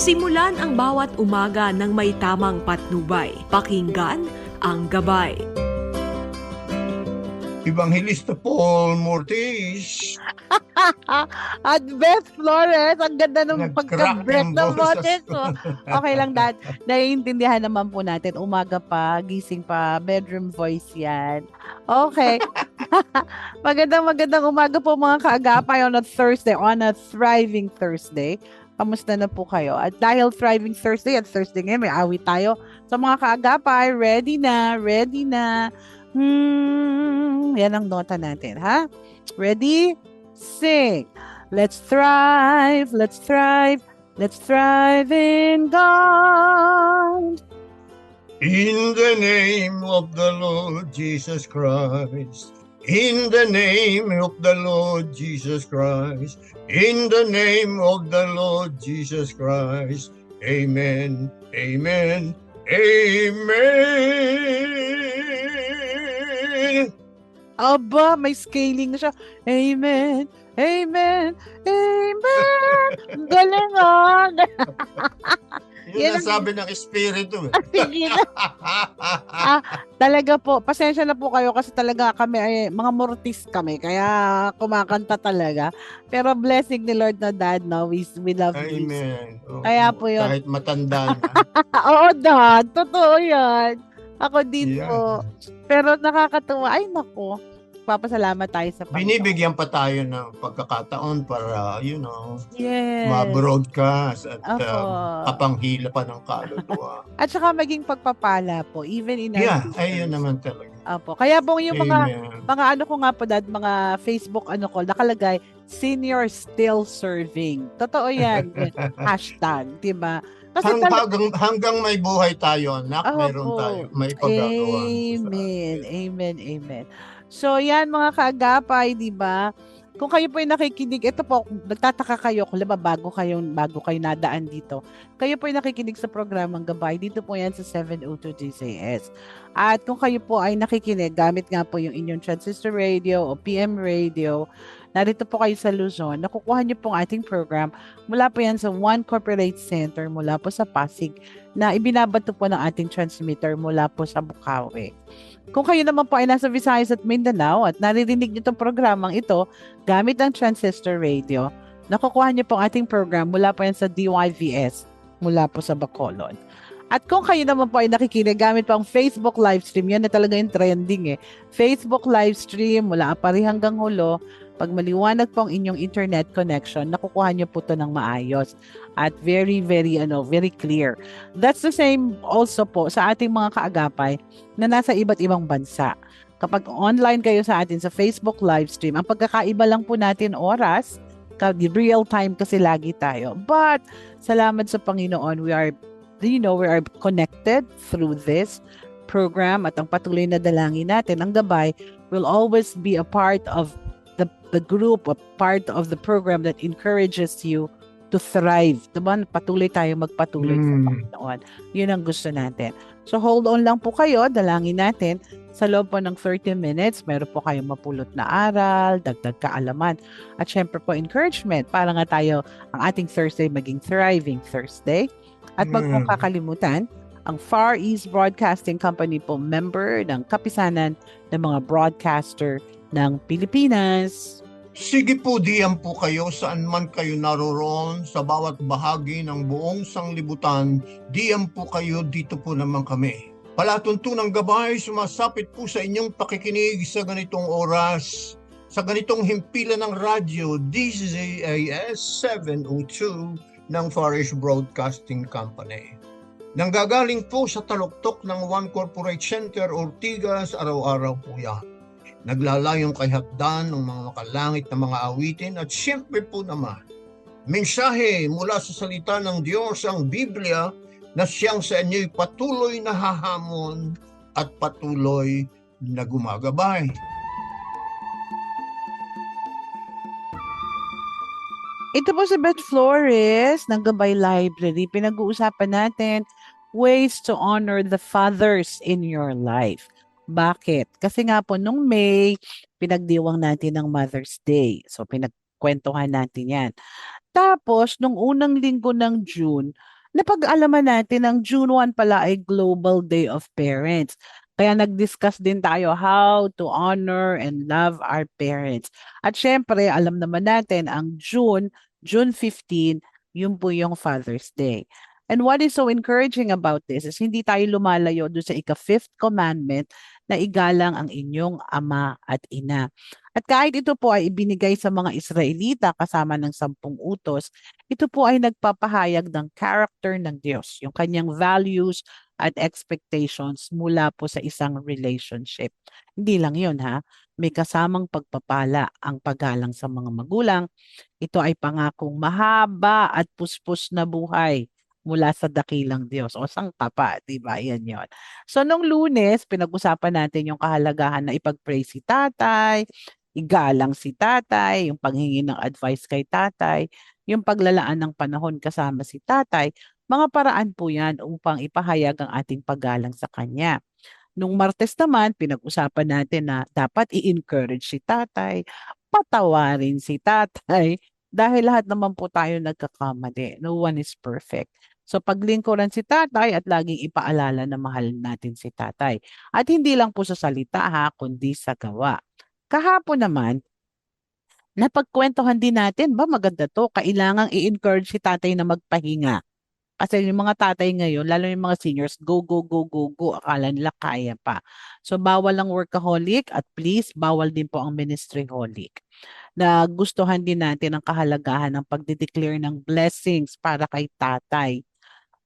Simulan ang bawat umaga ng may tamang patnubay. Pakinggan ang gabay. Evangelista Paul Mortis. At Beth Flores, ang ganda ng pagka-break ng boses mo. Okay lang, Dad. Naiintindihan naman po natin. Umaga pa, gising pa, bedroom voice yan. Okay. magandang magandang umaga po mga kaagapay on a Thursday, on a thriving Thursday. Kamusta na po kayo? At dahil thriving Thursday at Thursday ngayon, may awit tayo. So mga kaagapay, ready na, ready na. Hmm, yan ang nota natin, ha? Ready? Sing. Let's thrive, let's thrive, let's thrive in God. In the name of the Lord Jesus Christ. In the name of the Lord Jesus Christ. In the name of the Lord Jesus Christ. Amen. Amen. Amen. Aba, may scaling na siya. Amen, amen, amen. Galing ah. Yun ang sabi ng Espiritu. eh. Sige na. Talaga po, pasensya na po kayo kasi talaga kami ay mga mortis kami. Kaya kumakanta talaga. Pero blessing ni Lord na dad, no? We, we love you. Amen. Oo. Kaya po yun. Kahit matanda na. Oo, dad. Totoo yan. Ako din Yeah. po. Pero nakakatuwa. Ay, nako. Papasalamat tayo sa Panginoon. Binibigyan pa tayo ng pagkakataon para, you know, Yes. ma-broadcast at Opo. um, kapanghila pa ng kaluluwa. At saka maging pagpapala po, even in our yeah, ayun naman talaga. Opo. Kaya po yung mga Amen. mga ano ko nga po dad, mga Facebook ano ko, nakalagay, senior still serving. Totoo yan. Hashtag, di ba? Kasi Hang, tal- hanggang, hanggang may buhay tayo, anak, Opo. meron tayo. May pagkagawa. Amen. Amen. Amen. So, yan mga kaagapay, di ba? Kung kayo po ay nakikinig, ito po, nagtataka kayo, kung laba, bago kayo, bago kayo nadaan dito, kayo po ay nakikinig sa programang Gabay, dito po yan sa 702 DCS. At kung kayo po ay nakikinig, gamit nga po yung inyong transistor radio o PM radio, narito po kayo sa Luzon, nakukuha niyo po ang ating program mula po yan sa One Corporate Center mula po sa Pasig na ibinabato po ng ating transmitter mula po sa Bukawi. Kung kayo naman po ay nasa Visayas at Mindanao at naririnig niyo itong programang ito gamit ang transistor radio, nakukuha niyo po ang ating program mula po yan sa DYVS mula po sa Bacolod. At kung kayo naman po ay nakikinig gamit po ang Facebook live stream, yan na talaga yung trending eh. Facebook live stream mula apari hanggang hulo, pag maliwanag po ang inyong internet connection, nakukuha niyo po to ng maayos at very, very, ano, very clear. That's the same also po sa ating mga kaagapay na nasa iba't ibang bansa. Kapag online kayo sa atin sa Facebook live stream, ang pagkakaiba lang po natin oras, real time kasi lagi tayo. But, salamat sa Panginoon, we are, you know, we are connected through this program at ang patuloy na dalangin natin, ang gabay, will always be a part of the, the group, a part of the program that encourages you to thrive. Diba? Patuloy tayo magpatuloy sa Mm. Panginoon. Yun ang gusto natin. So hold on lang po kayo, dalangin natin. Sa loob po ng 30 minutes, meron po kayong mapulot na aral, dagdag kaalaman, at syempre po encouragement para nga tayo ang ating Thursday maging thriving Thursday. At wag Mm. kakalimutan, ang Far East Broadcasting Company po member ng kapisanan ng mga broadcaster ng Pilipinas. Sige po, diyan po kayo saan man kayo naroroon sa bawat bahagi ng buong sanglibutan. Diyan po kayo, dito po naman kami. Palatuntunang gabay, sumasapit po sa inyong pakikinig sa ganitong oras, sa ganitong himpilan ng radyo, DZAS 702 ng Farish Broadcasting Company. Nanggagaling po sa taluktok ng One Corporate Center Ortigas, araw-araw po yan naglalayong kay hakdan ng mga makalangit na mga awitin at siyempre po naman, mensahe mula sa salita ng Diyos ang Biblia na siyang sa inyo'y patuloy na hahamon at patuloy na gumagabay. Ito po si Beth Flores ng Gabay Library. Pinag-uusapan natin ways to honor the fathers in your life. Bakit? Kasi nga po nung May, pinagdiwang natin ng Mother's Day. So pinagkwentuhan natin yan. Tapos, nung unang linggo ng June, napag-alaman natin ang June 1 pala ay Global Day of Parents. Kaya nag-discuss din tayo how to honor and love our parents. At syempre, alam naman natin, ang June, June 15, yun po yung Father's Day. And what is so encouraging about this is hindi tayo lumalayo doon sa ika-fifth commandment na igalang ang inyong ama at ina. At kahit ito po ay ibinigay sa mga Israelita kasama ng sampung utos, ito po ay nagpapahayag ng character ng Diyos, yung kanyang values at expectations mula po sa isang relationship. Hindi lang yun ha, may kasamang pagpapala ang paggalang sa mga magulang. Ito ay pangakong mahaba at puspos na buhay mula sa dakilang Diyos o sangka pa, di ba? Yan yon. So, nung lunes, pinag-usapan natin yung kahalagahan na ipag-pray si tatay, igalang si tatay, yung paghingi ng advice kay tatay, yung paglalaan ng panahon kasama si tatay, mga paraan po yan upang ipahayag ang ating paggalang sa kanya. Nung Martes naman, pinag-usapan natin na dapat i-encourage si tatay, patawarin si tatay, dahil lahat naman po tayo nagkakamali. No one is perfect. So paglingkuran si tatay at laging ipaalala na mahal natin si tatay. At hindi lang po sa salita ha, kundi sa gawa. Kahapon naman, napagkwentuhan din natin, ba maganda to, kailangang i-encourage si tatay na magpahinga. Kasi yung mga tatay ngayon, lalo yung mga seniors, go, go, go, go, go, akala nila kaya pa. So bawal ang workaholic at please, bawal din po ang ministryholic. Nagustuhan din natin ang kahalagahan ng pagdideclare ng blessings para kay tatay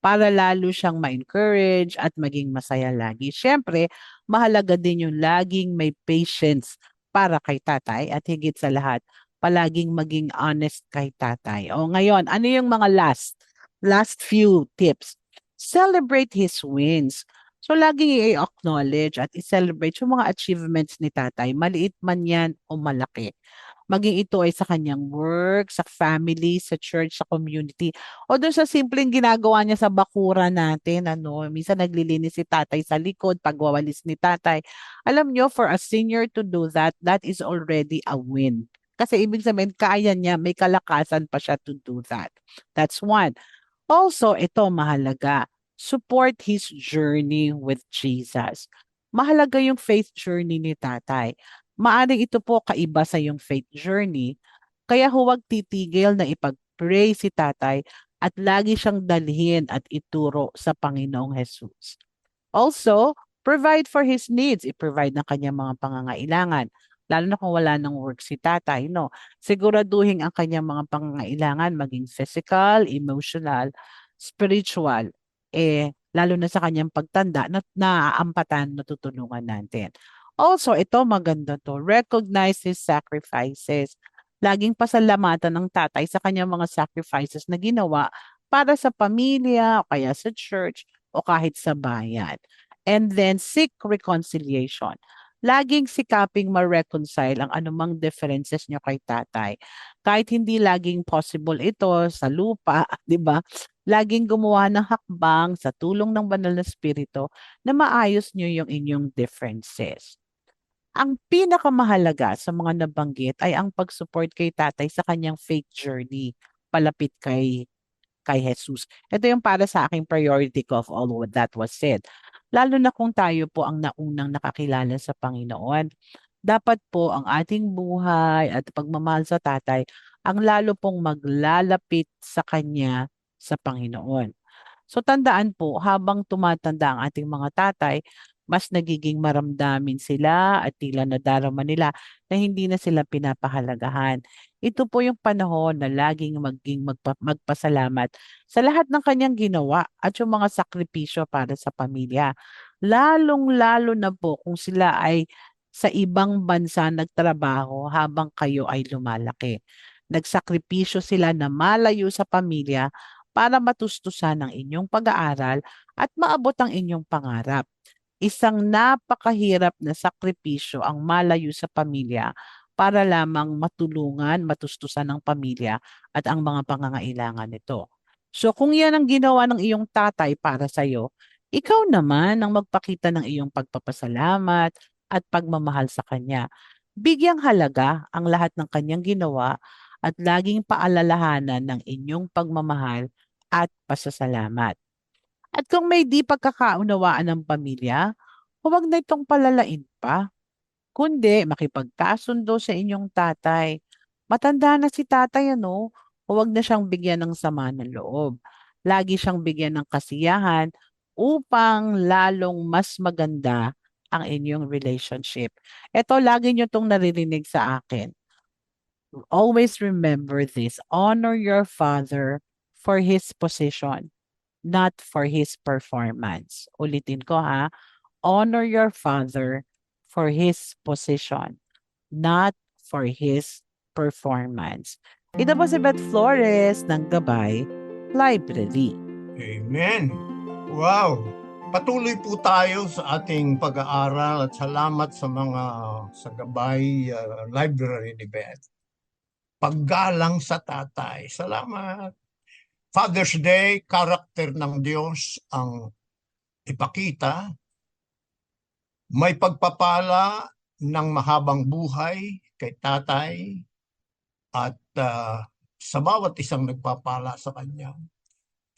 para lalo siyang ma-encourage at maging masaya lagi. Siyempre, mahalaga din yung laging may patience para kay tatay at higit sa lahat, palaging maging honest kay tatay. O ngayon, ano yung mga last, last few tips? Celebrate his wins. So, laging i-acknowledge at i-celebrate yung mga achievements ni tatay, maliit man yan o malaki maging ito ay sa kanyang work, sa family, sa church, sa community, o doon sa simpleng ginagawa niya sa bakura natin, ano, minsan naglilinis si tatay sa likod, pagwawalis ni tatay. Alam nyo, for a senior to do that, that is already a win. Kasi ibig sabihin, kaya niya, may kalakasan pa siya to do that. That's one. Also, ito mahalaga, support his journey with Jesus. Mahalaga yung faith journey ni tatay maaring ito po kaiba sa iyong faith journey, kaya huwag titigil na ipag-pray si tatay at lagi siyang dalhin at ituro sa Panginoong Jesus. Also, provide for his needs. I-provide ng kanyang mga pangangailangan. Lalo na kung wala ng work si tatay, no? Siguraduhin ang kanyang mga pangangailangan, maging physical, emotional, spiritual, eh, lalo na sa kanyang pagtanda, na naaampatan, natutulungan natin. Also, ito maganda to. Recognize his sacrifices. Laging pasalamatan ng tatay sa kanyang mga sacrifices na ginawa para sa pamilya, o kaya sa church, o kahit sa bayan. And then, seek reconciliation. Laging sikaping ma-reconcile ang anumang differences niyo kay tatay. Kahit hindi laging possible ito sa lupa, di ba? Laging gumawa ng hakbang sa tulong ng banal na spirito na maayos niyo yung inyong differences. Ang pinakamahalaga sa mga nabanggit ay ang pag-support kay tatay sa kanyang faith journey palapit kay kay Jesus. Ito yung para sa aking priority ko of all what that was said. Lalo na kung tayo po ang naunang nakakilala sa Panginoon. Dapat po ang ating buhay at pagmamahal sa tatay ang lalo pong maglalapit sa Kanya sa Panginoon. So tandaan po, habang tumatanda ang ating mga tatay, mas nagiging maramdamin sila at tila nadarama nila na hindi na sila pinapahalagahan. Ito po yung panahon na laging maging magpa- magpasalamat sa lahat ng kanyang ginawa at yung mga sakripisyo para sa pamilya. Lalong-lalo na po kung sila ay sa ibang bansa nagtrabaho habang kayo ay lumalaki. Nagsakripisyo sila na malayo sa pamilya para matustusan ang inyong pag-aaral at maabot ang inyong pangarap isang napakahirap na sakripisyo ang malayo sa pamilya para lamang matulungan, matustusan ng pamilya at ang mga pangangailangan nito. So kung yan ang ginawa ng iyong tatay para sa iyo, ikaw naman ang magpakita ng iyong pagpapasalamat at pagmamahal sa kanya. Bigyang halaga ang lahat ng kanyang ginawa at laging paalalahanan ng inyong pagmamahal at pasasalamat. At kung may di pagkakaunawaan ng pamilya, huwag na itong palalain pa, kundi makipagkasundo sa inyong tatay. Matanda na si tatay ano, huwag na siyang bigyan ng sama ng loob. Lagi siyang bigyan ng kasiyahan upang lalong mas maganda ang inyong relationship. Ito, lagi nyo itong naririnig sa akin. Always remember this. Honor your father for his position, not for his performance. Ulitin ko ha. Honor your father for his position, not for his performance. Ito po si Beth Flores ng Gabay Library. Amen. Wow. Patuloy po tayo sa ating pag-aaral at salamat sa mga sa gabay uh, library ni Beth. Paggalang sa tatay. Salamat. Father's Day, karakter ng Diyos ang ipakita. May pagpapala ng mahabang buhay kay tatay at uh, sa bawat isang nagpapala sa kanya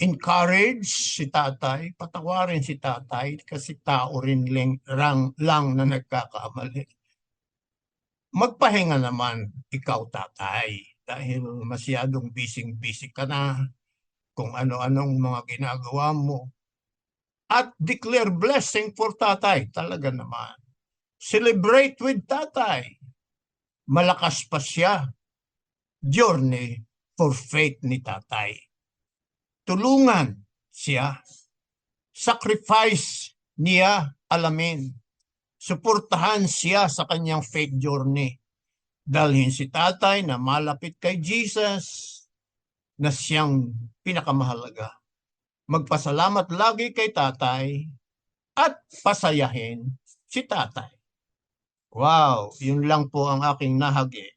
encourage si tatay, patawarin si tatay kasi tao rin lang, lang, lang na nagkakamali. Magpahinga naman ikaw tatay dahil masyadong busy-busy ka na kung ano-anong mga ginagawa mo. At declare blessing for tatay, talaga naman. Celebrate with tatay. Malakas pa siya. Journey for faith ni tatay tulungan siya. Sacrifice niya alamin. Suportahan siya sa kanyang faith journey. Dalhin si tatay na malapit kay Jesus na siyang pinakamahalaga. Magpasalamat lagi kay tatay at pasayahin si tatay. Wow, yun lang po ang aking nahagi.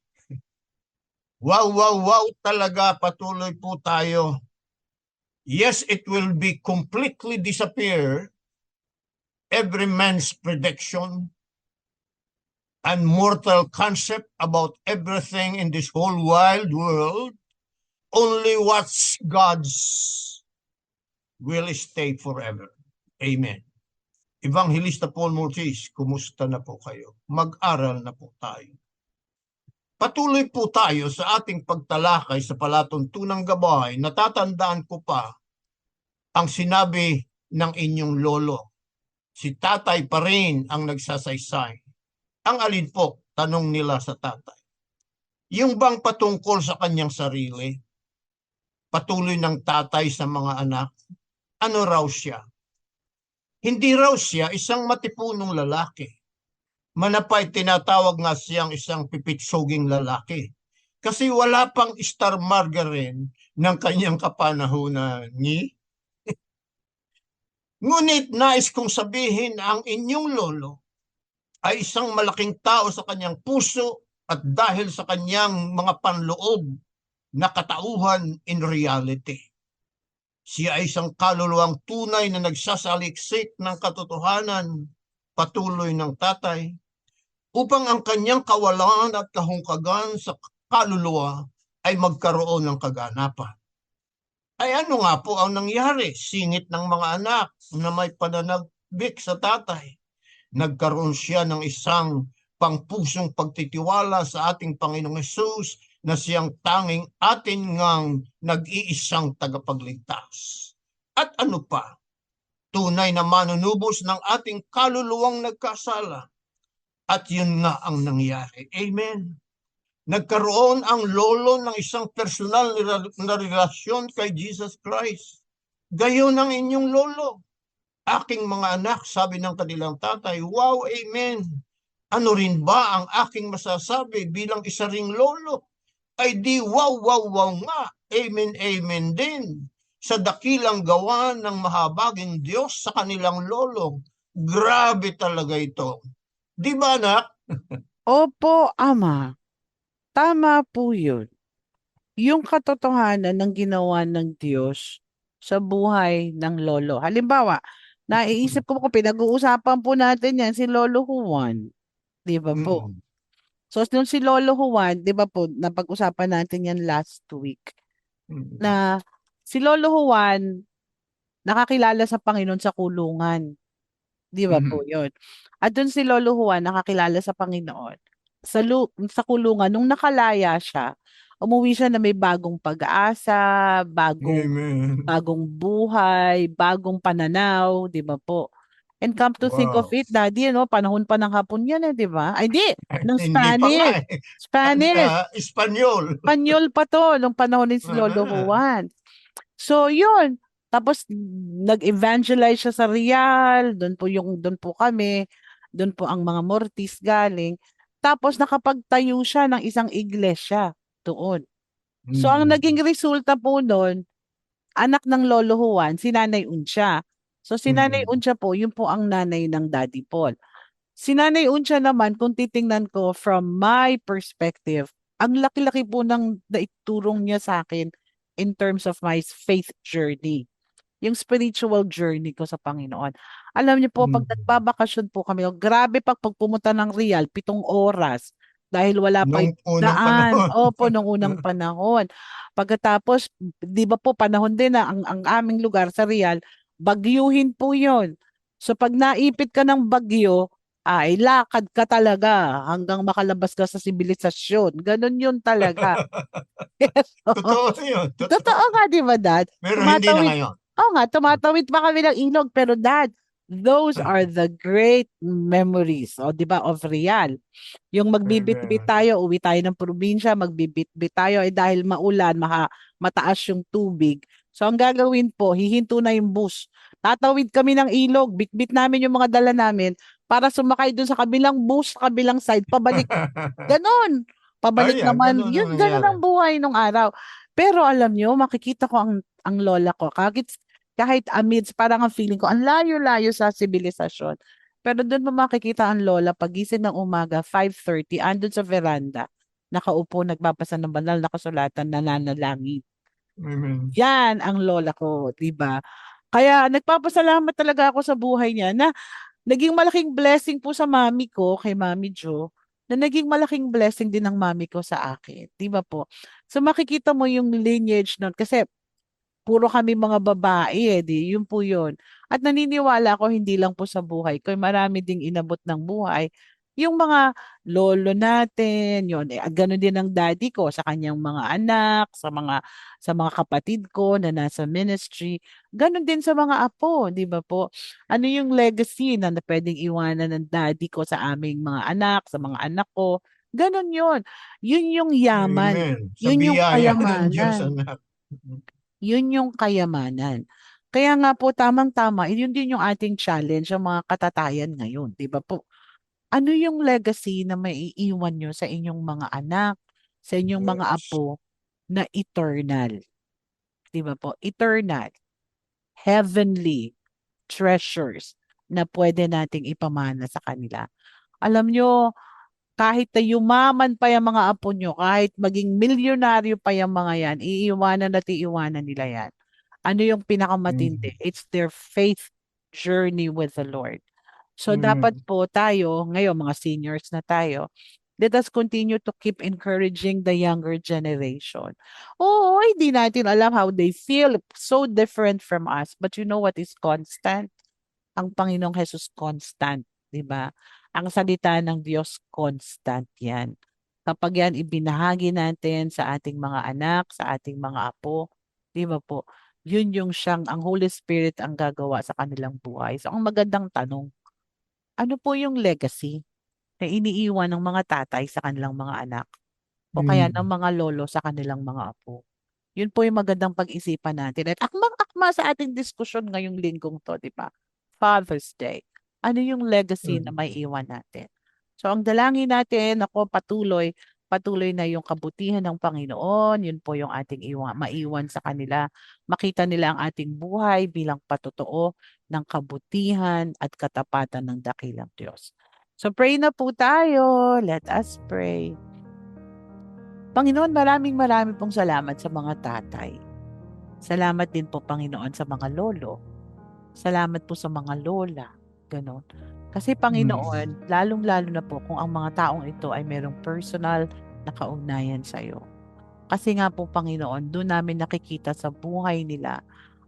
Wow, wow, wow talaga patuloy po tayo yes, it will be completely disappear. Every man's prediction and mortal concept about everything in this whole wild world, only what's God's will stay forever. Amen. Evangelista Paul Mortis, kumusta na po kayo? Mag-aral na po tayo. Patuloy po tayo sa ating pagtalakay sa palatuntunang gabay. Natatandaan ko pa ang sinabi ng inyong lolo. Si tatay pa rin ang nagsasaysay. Ang alin po, tanong nila sa tatay. Yung bang patungkol sa kanyang sarili, patuloy ng tatay sa mga anak, ano raw siya? Hindi raw siya isang matipunong lalaki. Manapay tinatawag nga siyang isang pipitsuging lalaki. Kasi wala pang star margarine ng kanyang kapanahunan ni Ngunit nais kong sabihin ang inyong lolo ay isang malaking tao sa kanyang puso at dahil sa kanyang mga panloob na katauhan in reality. Siya ay isang kaluluwang tunay na nagsasaliksik ng katotohanan patuloy ng tatay upang ang kanyang kawalan at kahungkagan sa kaluluwa ay magkaroon ng kaganapan. Ay ano nga po ang nangyari? Singit ng mga anak na may pananagbik sa tatay. Nagkaroon siya ng isang pangpusong pagtitiwala sa ating Panginoong Yesus na siyang tanging atin ngang nag-iisang tagapagligtas. At ano pa? Tunay na manunubos ng ating kaluluwang nagkasala. At yun nga ang nangyari. Amen nagkaroon ang lolo ng isang personal na relasyon kay Jesus Christ. Gayon ang inyong lolo. Aking mga anak, sabi ng kanilang tatay, wow, amen. Ano rin ba ang aking masasabi bilang isa ring lolo? Ay di wow, wow, wow nga. Amen, amen din. Sa dakilang gawa ng mahabaging Diyos sa kanilang lolo. Grabe talaga ito. Di ba anak? Opo, Ama. Tama po yun. Yung katotohanan ng ginawa ng Diyos sa buhay ng lolo. Halimbawa, naiisip ko kung pinag-uusapan po natin yan si Lolo Juan. Di ba po? Mm. So, nung si Lolo Juan, di ba po, napag-usapan natin yan last week, Mm. na si Lolo Juan, nakakilala sa Panginoon sa kulungan. Di ba po yun? At dun si Lolo Juan, nakakilala sa Panginoon. Sa, lu- sa kulungan, nung nakalaya siya, umuwi siya na may bagong pag-asa, bagong Amen. bagong buhay, bagong pananaw, 'di ba po? And come to think of Wow. it, Daddy, ano, panahon pa ng Hapon 'yan eh, 'di ba? Ay, di, ng Spanish. eh. Spanish. Ah, Espanyol. Espanyol pa to nung panahon ni si Lolo Ah. Juan. So, 'yun. Tapos nag-evangelize siya sa Real, doon po yung doon po kami, doon po ang mga Mortis galing. Tapos nakapagtayo siya ng isang iglesia doon. So, ang Mm. naging resulta po nun, anak ng Lolo Juan, si Nanay Uncha. So, si Nanay Mm. Uncha po, yun po ang nanay ng Daddy Paul. Si Nanay Uncha naman, kung titingnan ko from my perspective, ang laki-laki po ng naiturong niya sa akin in terms of my faith journey. Yung spiritual journey ko sa Panginoon. Alam niyo po, pag Mm. nagbabakasyon po kami, oh, grabe pag pagpumunta ng Real, pitong oras. Dahil wala pa unang daan. Opo, nung unang panahon. Pagkatapos, di ba po, panahon din na ang, ang aming lugar sa Real, bagyuhin po yon. So pag naipit ka ng bagyo, ay lakad ka talaga hanggang makalabas ka sa sibilisasyon. Ganon yun talaga. Yes. Totoo yun. Totoo. Totoo nga, di ba, Dad? Pero hindi na Tumatawid- ngayon. Oo nga, tumatawid pa kami ng ilog. Pero dad, those are the great memories, o di ba, of Real. Yung magbibit-bit tayo, uwi tayo ng probinsya, magbibit-bit tayo, eh dahil maulan, maha, mataas yung tubig. So ang gagawin po, hihinto na yung bus. Tatawid kami ng ilog, bitbit namin yung mga dala namin para sumakay dun sa kabilang bus, sa kabilang side, pabalik Ganon. Pabalik Ayan, naman. ganun Yun, ganun ang buhay nung araw. Pero alam nyo, makikita ko ang, ang lola ko. Kahit, kahit amidst, parang ang feeling ko, ang layo-layo sa sibilisasyon. Pero doon mo makikita ang lola, pagising ng umaga, 5.30, andun sa veranda, nakaupo, nagbabasa ng banal na kasulatan, nananalangin. Amen. Yan ang lola ko, 'di ba? Kaya nagpapasalamat talaga ako sa buhay niya na naging malaking blessing po sa mami ko, kay Mami Jo, na naging malaking blessing din ng mami ko sa akin, 'di ba po? So makikita mo yung lineage nun kasi puro kami mga babae eh, di, yun po yun. At naniniwala ako hindi lang po sa buhay ko, marami ding inabot ng buhay. Yung mga lolo natin, yun, eh, ganun din ang daddy ko sa kanyang mga anak, sa mga sa mga kapatid ko na nasa ministry, ganun din sa mga apo, di ba po? Ano yung legacy na, na pwedeng iwanan ng daddy ko sa aming mga anak, sa mga anak ko? Ganun yun. Yun yung yaman. Amen. Sa Yun yung Diyos, kayamanan. anak. Yun yung kayamanan. Kaya nga po, tamang-tama, yun din yung ating challenge, ang mga katatayan ngayon, di ba po? Ano yung legacy na maiiwan nyo sa inyong mga anak, sa inyong mga Yes. apo na eternal? Di ba po? Eternal. Heavenly treasures na pwede nating ipamana sa kanila. Alam nyo, kahit na yumaman pa yung mga apo nyo, kahit maging milyonaryo pa yung mga yan, iiwanan at iiwanan nila yan. Ano yung pinakamatindi? It's their faith journey with the Lord. So Mm. dapat po tayo, ngayon mga seniors na tayo, let us continue to keep encouraging the younger generation. Oo, hindi natin alam how they feel, so different from us. But you know what is constant? Ang Panginoong Jesus constant, di ba? Ang salita ng Diyos constant yan. Kapag yan ibinahagi natin sa ating mga anak, sa ating mga apo, di ba po? Yun yung siyang, ang Holy Spirit ang gagawa sa kanilang buhay. So, ang magandang tanong, ano po yung legacy na iniiwan ng mga tatay sa kanilang mga anak? O kaya Mm. ng mga lolo sa kanilang mga apo? Yun po yung magandang pag-isipan natin. At akmang-akma sa ating diskusyon ngayong linggong to, di ba? Father's Day. Ano yung legacy na Mm. may iwan natin? So, ang dalangin natin, ako patuloy, patuloy na yung kabutihan ng Panginoon, yun po yung ating iwan, maiwan sa kanila. Makita nila ang ating buhay bilang patotoo ng kabutihan at katapatan ng dakilang Diyos. So pray na po tayo. Let us pray. Panginoon, maraming maraming pong salamat sa mga tatay. Salamat din po, Panginoon, sa mga lolo. Salamat po sa mga lola. Ganon. Kasi Panginoon, lalong-lalo na po kung ang mga taong ito ay merong personal na kaugnayan sa iyo. Kasi nga po Panginoon, doon namin nakikita sa buhay nila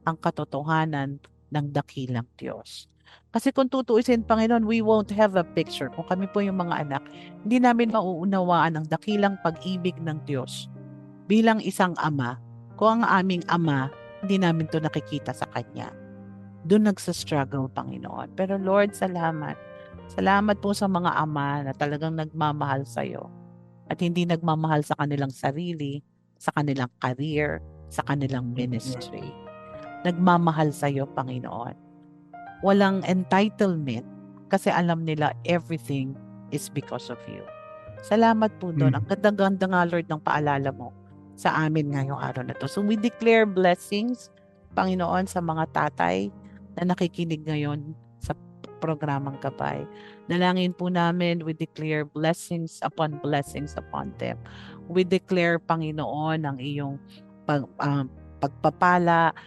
ang katotohanan ng dakilang Diyos. Kasi kung tutuusin, Panginoon, we won't have a picture. Kung kami po yung mga anak, hindi namin mauunawaan ang dakilang pag-ibig ng Diyos bilang isang ama. Kung ang aming ama, hindi namin to nakikita sa Kanya. Doon nagsa-struggle, Panginoon. Pero Lord, salamat. Salamat po sa mga ama na talagang nagmamahal sa iyo at hindi nagmamahal sa kanilang sarili, sa kanilang career, sa kanilang ministry. Nagmamahal sa iyo, Panginoon. Walang entitlement kasi alam nila everything is because of you. Salamat po doon. Mm. Ang ganda-ganda nga, Lord, ng paalala mo sa amin ngayong araw na to. So we declare blessings, Panginoon, sa mga tatay na nakikinig ngayon sa programang Gabay. Dalangin po namin, we declare blessings upon blessings upon them. We declare, Panginoon, ang iyong pag, ah, pagpapala,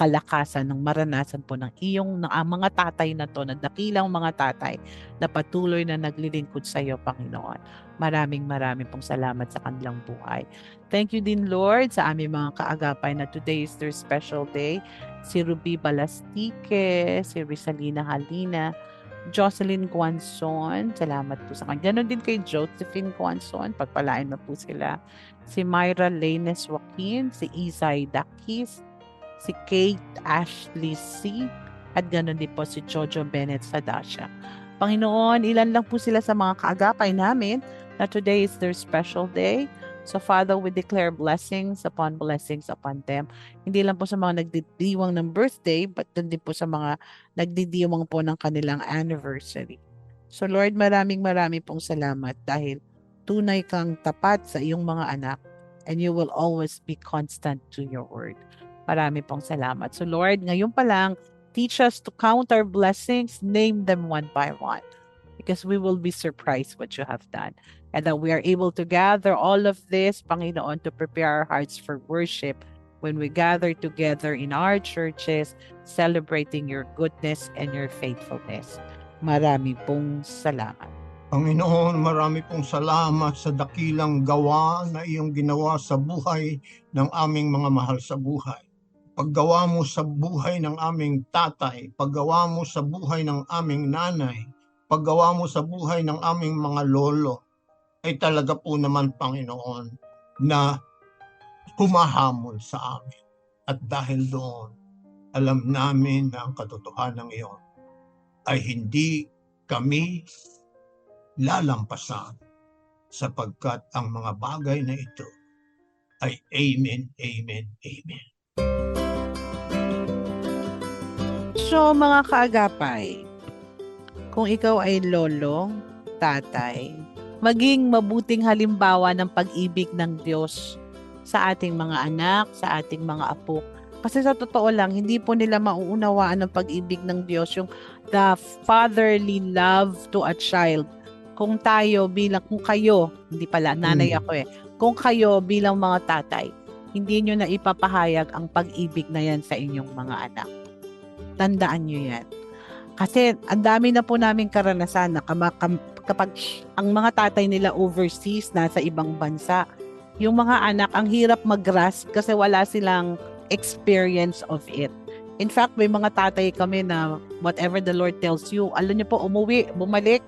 kalakasan ng maranasan po ng iyong ng, ang mga tatay na to, na dakilang mga tatay na patuloy na naglilingkod sa iyo, Panginoon. Maraming maraming pong salamat sa kanilang buhay. Thank you din, Lord, sa aming mga kaagapay na today is their special day. Si Ruby Balastique, si Rizalina Halina, Jocelyn Guanzon, salamat po sa kanya. Ganon din kay Josephine Guanzon, pagpalain mo po sila. Si Myra Lanes Joaquin, si Isay Dakis, si Kate Ashley C, at ganon din po si Jojo Bennett Sadasha. Panginoon, ilan lang po sila sa mga kaagapay namin na today is their special day. So Father, we declare blessings upon blessings upon them. Hindi lang po sa mga nagdidiwang ng birthday, but din po sa mga nagdidiwang po ng kanilang anniversary. So Lord, maraming maraming pong salamat dahil tunay kang tapat sa iyong mga anak and you will always be constant to your word. Marami pong salamat. So Lord, ngayon pa lang, teach us to count our blessings, name them one by one because we will be surprised what you have done and that we are able to gather all of this, Panginoon, to prepare our hearts for worship when we gather together in our churches, celebrating your goodness and your faithfulness. Marami pong salamat. Panginoon, marami pong salamat sa dakilang gawa na iyong ginawa sa buhay ng aming mga mahal sa buhay. Paggawa mo sa buhay ng aming tatay, paggawa mo sa buhay ng aming nanay, paggawa mo sa buhay ng aming mga lolo, ay talaga po naman, Panginoon, na humahamon sa amin. At dahil doon, alam namin na ang katotohanan iyon ay hindi kami lalampasan sapagkat ang mga bagay na ito ay Amen, Amen, Amen. So mga kaagapay, kung ikaw ay lolo, tatay, maging mabuting halimbawa ng pag-ibig ng Diyos sa ating mga anak, sa ating mga apo. Kasi sa totoo lang, hindi po nila mauunawaan ng pag-ibig ng Diyos, yung the fatherly love to a child. Kung tayo bilang, kung kayo, hindi pala, nanay Mm. ako eh, kung kayo bilang mga tatay, hindi nyo na ipapahayag ang pag-ibig na yan sa inyong mga anak. Tandaan nyo yan. Kasi ang dami na po namin karanasan na kapag ang mga tatay nila overseas, nasa ibang bansa, yung mga anak, ang hirap mag-grasp kasi wala silang experience of it. In fact, may mga tatay kami na whatever the Lord tells you, alam niyo po, umuwi, bumalik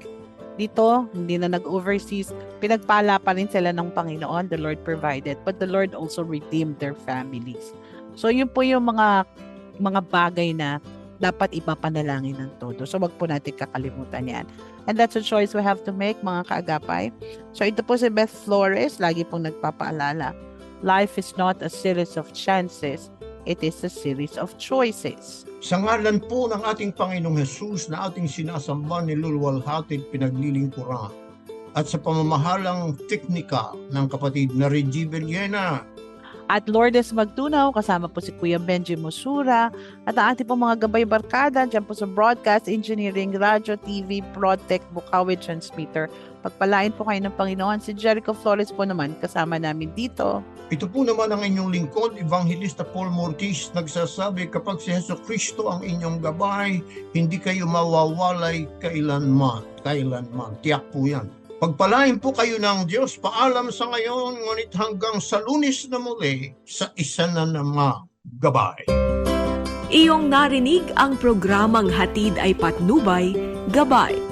dito, hindi na nag-overseas, pinagpala pa rin sila ng Panginoon, the Lord provided, but the Lord also redeemed their families. So yun po yung mga mga bagay na dapat ipapanalangin ng todo. So wag po natin kakalimutan yan. And that's a choice we have to make, mga kaagapay. So ito po si Beth Flores, lagi pong nagpapaalala. Life is not a series of chances, it is a series of choices. Sa ngalan po ng ating Panginoong Hesus na ating sinasamba ni Lulwalhatid pinaglilingkuran at sa pamamahalang teknika ng kapatid na Reggie Villena, At Lourdes Magtunaw, kasama po si Kuya Benji Musura. At ang ating po mga gabay barkada, dyan po sa Broadcast, Engineering, Radio, TV, Protect, Bukawi, Transmitter. Pagpalain po kayo ng Panginoon. Si Jericho Flores po naman, kasama namin dito. Ito po naman ang inyong lingkod, Evangelista Paul Mortis, nagsasabi kapag si Yeso Kristo ang inyong gabay, hindi kayo mawawalay kailanman. Kailanman. Tiyak po yan. Pagpalain po kayo ng Diyos, paalam sa ngayon, ngunit hanggang sa lunis na muli, sa isa na namang gabay. Iyong narinig ang programang Hatid ay Patnubay, Gabay